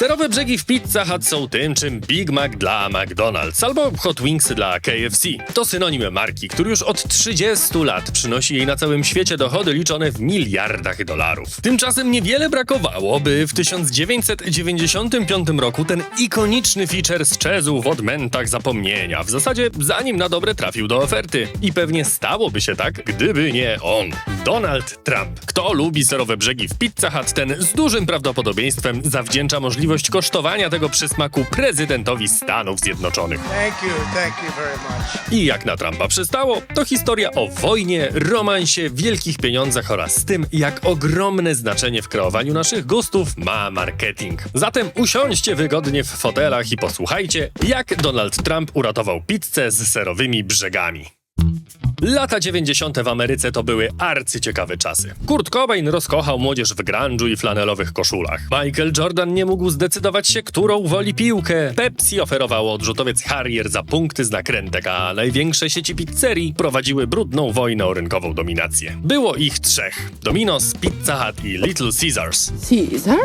Serowe brzegi w Pizza Hut są tym, czym Big Mac dla McDonald's albo Hot Wingsy dla KFC. To synonim marki, który już od 30 lat przynosi jej na całym świecie dochody liczone w miliardach dolarów. Tymczasem niewiele brakowało, by w 1995 roku ten ikoniczny feature sczezł w odmętach zapomnienia, w zasadzie zanim na dobre trafił do oferty. I pewnie stałoby się tak, gdyby nie on. Donald Trump. Kto lubi serowe brzegi w Pizza Hut, ten z dużym prawdopodobieństwem zawdzięcza możliwość kosztowania tego przysmaku prezydentowi Stanów Zjednoczonych. Thank you, thank you very much. I jak na Trumpa przystało, to historia o wojnie, romansie, wielkich pieniądzach oraz tym, jak ogromne znaczenie w kreowaniu naszych gustów ma marketing. Zatem usiądźcie wygodnie w fotelach i posłuchajcie, jak Donald Trump uratował pizzę z serowymi brzegami. Lata 90. w Ameryce to były arcyciekawe czasy. Kurt Cobain rozkochał młodzież w grunge'u i flanelowych koszulach. Michael Jordan nie mógł zdecydować się, którą woli piłkę. Pepsi oferowało odrzutowiec Harrier za punkty z nakrętek, a największe sieci pizzerii prowadziły brudną wojnę o rynkową dominację. Było ich trzech. Domino's, Pizza Hut i Little Caesars. Caesar?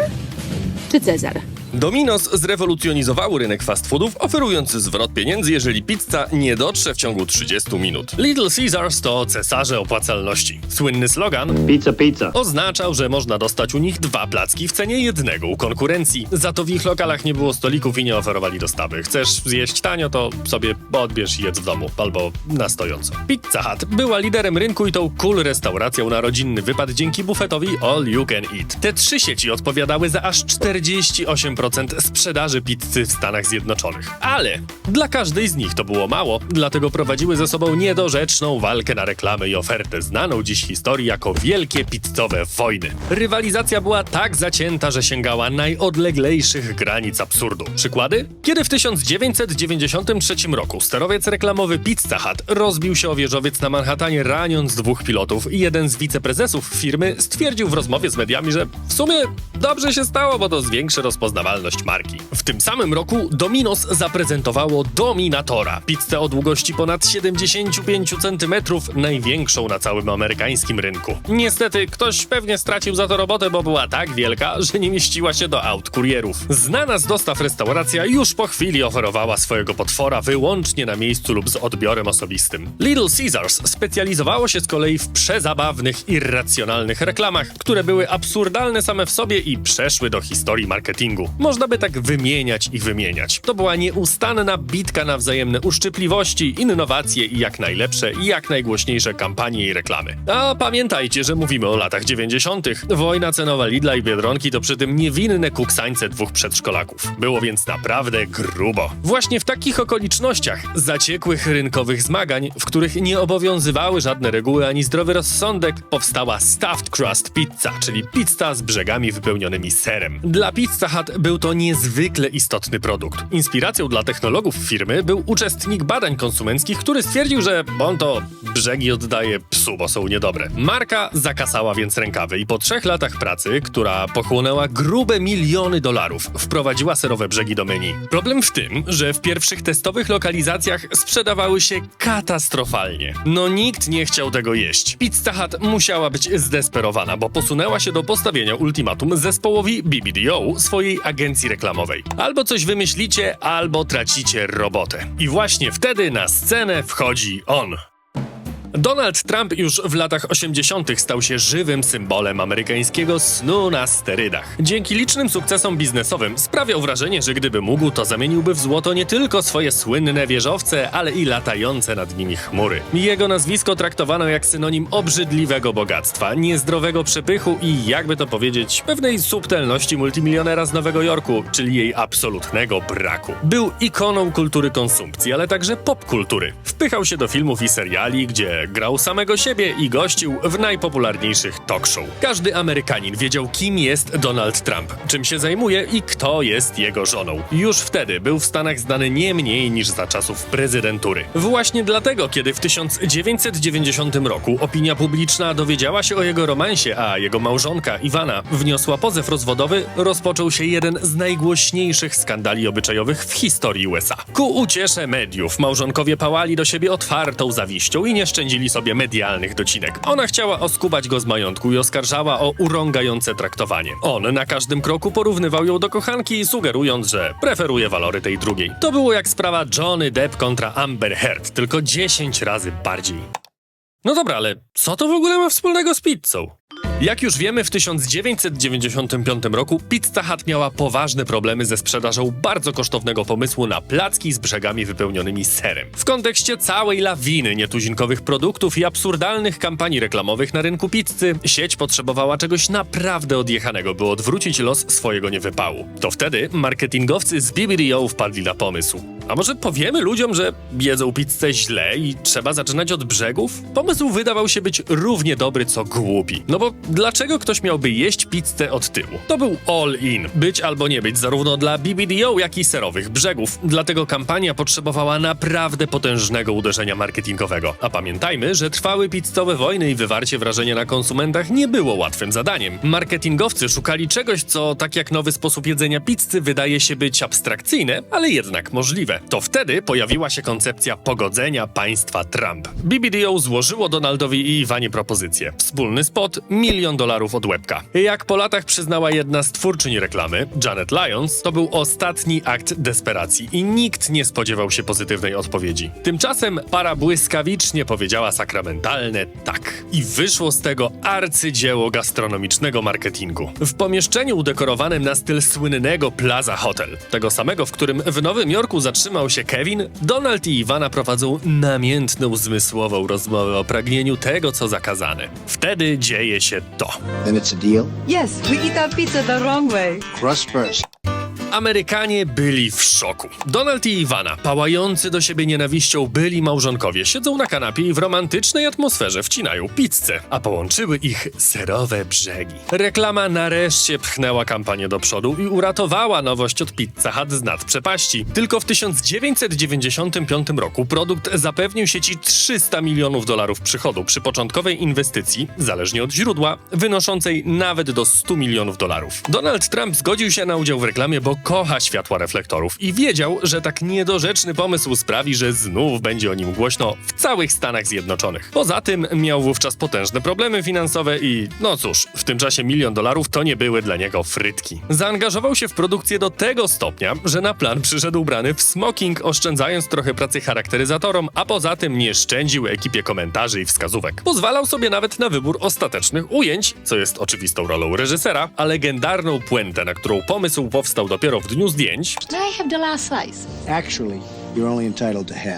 Czy Cezar? Domino's zrewolucjonizowało rynek fast foodów, oferując zwrot pieniędzy, jeżeli pizza nie dotrze w ciągu 30 minut. Little Caesars to cesarze opłacalności. Słynny slogan Pizza, pizza. oznaczał, że można dostać u nich dwa placki w cenie jednego u konkurencji. Za to w ich lokalach nie było stolików i nie oferowali dostawy. Chcesz zjeść tanio, to sobie odbierz i jedz w domu, albo na stojąco. Pizza Hut była liderem rynku i tą cool restauracją na rodzinny wypad dzięki bufetowi All You Can Eat. Te trzy sieci odpowiadały za aż 48% sprzedaży pizzy w Stanach Zjednoczonych. Ale dla każdej z nich to było mało, dlatego prowadziły ze sobą niedorzeczną walkę na reklamy i ofertę, znaną dziś historii jako wielkie pizzowe wojny. Rywalizacja była tak zacięta, że sięgała najodleglejszych granic absurdu. Przykłady? Kiedy w 1993 roku sterowiec reklamowy Pizza Hut rozbił się o wieżowiec na Manhattanie raniąc dwóch pilotów i jeden z wiceprezesów firmy stwierdził w rozmowie z mediami, że w sumie dobrze się stało, bo to zwiększy rozpoznawalność marki. W tym samym roku Domino's zaprezentowało Dominatora, pizzę o długości ponad 75 cm, największą na całym amerykańskim rynku. Niestety ktoś pewnie stracił za to robotę, bo była tak wielka, że nie mieściła się do aut kurierów. Znana z dostaw restauracja już po chwili oferowała swojego potwora wyłącznie na miejscu lub z odbiorem osobistym. Little Caesars specjalizowało się z kolei w przezabawnych, irracjonalnych reklamach, które były absurdalne same w sobie i przeszły do historii marketingu. Można by tak wymieniać i wymieniać. To była nieustanna bitka na wzajemne uszczypliwości, innowacje i jak najlepsze i jak najgłośniejsze kampanie i reklamy. A pamiętajcie, że mówimy o latach 90. Wojna cenowa Lidla i Biedronki to przy tym niewinne kuksańce dwóch przedszkolaków. Było więc naprawdę grubo. Właśnie w takich okolicznościach zaciekłych rynkowych zmagań, w których nie obowiązywały żadne reguły ani zdrowy rozsądek, powstała Stuffed Crust Pizza, czyli pizza z brzegami wypełnionymi serem. Dla Pizza Hut był to niezwykle istotny produkt. Inspiracją dla technologów firmy był uczestnik badań konsumenckich, który stwierdził, że on to brzegi oddaje psu, bo są niedobre. Marka zakasała więc rękawy i po trzech latach pracy, która pochłonęła grube miliony dolarów, wprowadziła serowe brzegi do menu. Problem w tym, że w pierwszych testowych lokalizacjach sprzedawały się katastrofalnie. No nikt nie chciał tego jeść. Pizza Hut musiała być zdesperowana, bo posunęła się do postawienia ultimatum zespołowi BBDO, swojej agencji reklamowej. Albo coś wymyślicie, albo tracicie robotę. I właśnie wtedy na scenę wchodzi on. Donald Trump już w latach 80. stał się żywym symbolem amerykańskiego snu na sterydach. Dzięki licznym sukcesom biznesowym sprawiał wrażenie, że gdyby mógł, to zamieniłby w złoto nie tylko swoje słynne wieżowce, ale i latające nad nimi chmury. Jego nazwisko traktowano jak synonim obrzydliwego bogactwa, niezdrowego przepychu i, jakby to powiedzieć, pewnej subtelności multimilionera z Nowego Jorku, czyli jej absolutnego braku. Był ikoną kultury konsumpcji, ale także popkultury. Wpychał się do filmów i seriali, gdzie grał samego siebie i gościł w najpopularniejszych talk show. Każdy Amerykanin wiedział, kim jest Donald Trump, czym się zajmuje i kto jest jego żoną. Już wtedy był w Stanach znany nie mniej niż za czasów prezydentury. Właśnie dlatego, kiedy w 1990 roku opinia publiczna dowiedziała się o jego romansie, a jego małżonka Iwana wniosła pozew rozwodowy, rozpoczął się jeden z najgłośniejszych skandali obyczajowych w historii USA. Ku uciesze mediów małżonkowie pałali do siebie otwartą zawiścią i nie szczędzili urządzili sobie medialnych docinek. Ona chciała oskubać go z majątku i oskarżała o urągające traktowanie. On na każdym kroku porównywał ją do kochanki, sugerując, że preferuje walory tej drugiej. To było jak sprawa Johnny Depp kontra Amber Heard, tylko 10 razy bardziej. No dobra, ale co to w ogóle ma wspólnego z pizzą? Jak już wiemy, w 1995 roku Pizza Hut miała poważne problemy ze sprzedażą bardzo kosztownego pomysłu na placki z brzegami wypełnionymi serem. W kontekście całej lawiny nietuzinkowych produktów i absurdalnych kampanii reklamowych na rynku pizzy, sieć potrzebowała czegoś naprawdę odjechanego, by odwrócić los swojego niewypału. To wtedy marketingowcy z BBDO wpadli na pomysł. A może powiemy ludziom, że jedzą pizzę źle i trzeba zaczynać od brzegów? Pomysł wydawał się być równie dobry co głupi. No bo dlaczego ktoś miałby jeść pizzę od tyłu? To był all in. Być albo nie być zarówno dla BBDO, jak i serowych brzegów. Dlatego kampania potrzebowała naprawdę potężnego uderzenia marketingowego. A pamiętajmy, że trwały pizzowe wojny i wywarcie wrażenia na konsumentach nie było łatwym zadaniem. Marketingowcy szukali czegoś, co tak jak nowy sposób jedzenia pizzy wydaje się być abstrakcyjne, ale jednak możliwe. To wtedy pojawiła się koncepcja pogodzenia państwa Trump. BBDO złożyło Donaldowi i Iwanie propozycję. Wspólny spot, milion dolarów od łebka. Jak po latach przyznała jedna z twórczyń reklamy, Janet Lyons, to był ostatni akt desperacji i nikt nie spodziewał się pozytywnej odpowiedzi. Tymczasem para błyskawicznie powiedziała sakramentalne tak. I wyszło z tego arcydzieło gastronomicznego marketingu. W pomieszczeniu udekorowanym na styl słynnego Plaza Hotel, tego samego, w którym w Nowym Jorku zatrzymał się Kevin, Donald i Iwana prowadzą namiętną, zmysłową rozmowę o pragnieniu tego, co zakazane. Wtedy dzieje się to. Then it's a deal. Yes, we eat our pizza the wrong way. Crust first. Amerykanie byli w szoku. Donald i Iwana, pałający do siebie nienawiścią byli małżonkowie, siedzą na kanapie i w romantycznej atmosferze wcinają pizzę, a połączyły ich serowe brzegi. Reklama nareszcie pchnęła kampanię do przodu i uratowała nowość od Pizza Hut z nad przepaści. Tylko w 1995 roku produkt zapewnił sieci 300 milionów dolarów przychodu przy początkowej inwestycji, zależnie od źródła, wynoszącej nawet do 100 milionów dolarów. Donald Trump zgodził się na udział w reklamie, bo kocha światła reflektorów i wiedział, że tak niedorzeczny pomysł sprawi, że znów będzie o nim głośno w całych Stanach Zjednoczonych. Poza tym miał wówczas potężne problemy finansowe i, no cóż, w tym czasie milion dolarów to nie były dla niego frytki. Zaangażował się w produkcję do tego stopnia, że na plan przyszedł ubrany w smoking, oszczędzając trochę pracy charakteryzatorom, a poza tym nie szczędził ekipie komentarzy i wskazówek. Pozwalał sobie nawet na wybór ostatecznych ujęć, co jest oczywistą rolą reżysera, a legendarną puentę, na którą pomysł powstał dopiero w dniu zdjęć, May I have the last slice? Actually,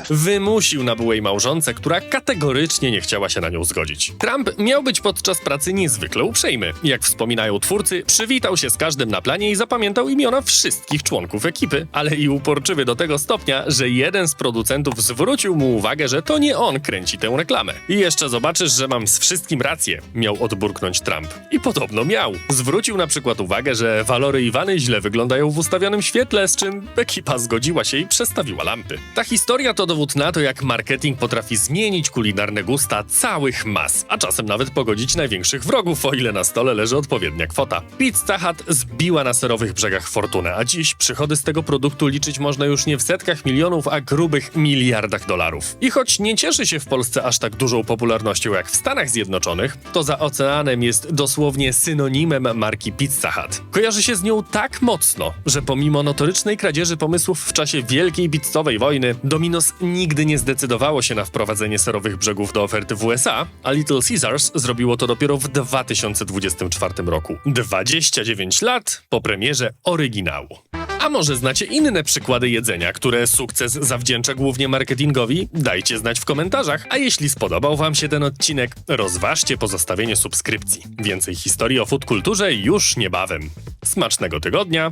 wymusił na byłej małżonce, która kategorycznie nie chciała się na nią zgodzić. Trump miał być podczas pracy niezwykle uprzejmy. Jak wspominają twórcy, przywitał się z każdym na planie i zapamiętał imiona wszystkich członków ekipy, ale i uporczywy do tego stopnia, że jeden z producentów zwrócił mu uwagę, że to nie on kręci tę reklamę. I jeszcze zobaczysz, że mam z wszystkim rację, miał odburknąć Trump. I podobno miał. Zwrócił na przykład uwagę, że walory Iwany źle wyglądają w ustawionym świetle, z czym ekipa zgodziła się i przestawiła lampy. Ta historia to dowód na to, jak marketing potrafi zmienić kulinarne gusta całych mas, a czasem nawet pogodzić największych wrogów, o ile na stole leży odpowiednia kwota. Pizza Hut zbiła na serowych brzegach fortunę, a dziś przychody z tego produktu liczyć można już nie w setkach milionów, a grubych miliardach dolarów. I choć nie cieszy się w Polsce aż tak dużą popularnością jak w Stanach Zjednoczonych, to za oceanem jest dosłownie synonimem marki Pizza Hut. Kojarzy się z nią tak mocno, że pomimo notorycznej kradzieży pomysłów w czasie Wielkiej Pizzowej Wojny, Domino's nigdy nie zdecydowało się na wprowadzenie serowych brzegów do oferty w USA, a Little Caesars zrobiło to dopiero w 2024 roku. 29 lat po premierze oryginału. A może znacie inne przykłady jedzenia, które sukces zawdzięcza głównie marketingowi? Dajcie znać w komentarzach. A jeśli spodobał Wam się ten odcinek, rozważcie pozostawienie subskrypcji. Więcej historii o food kulturze już niebawem. Smacznego tygodnia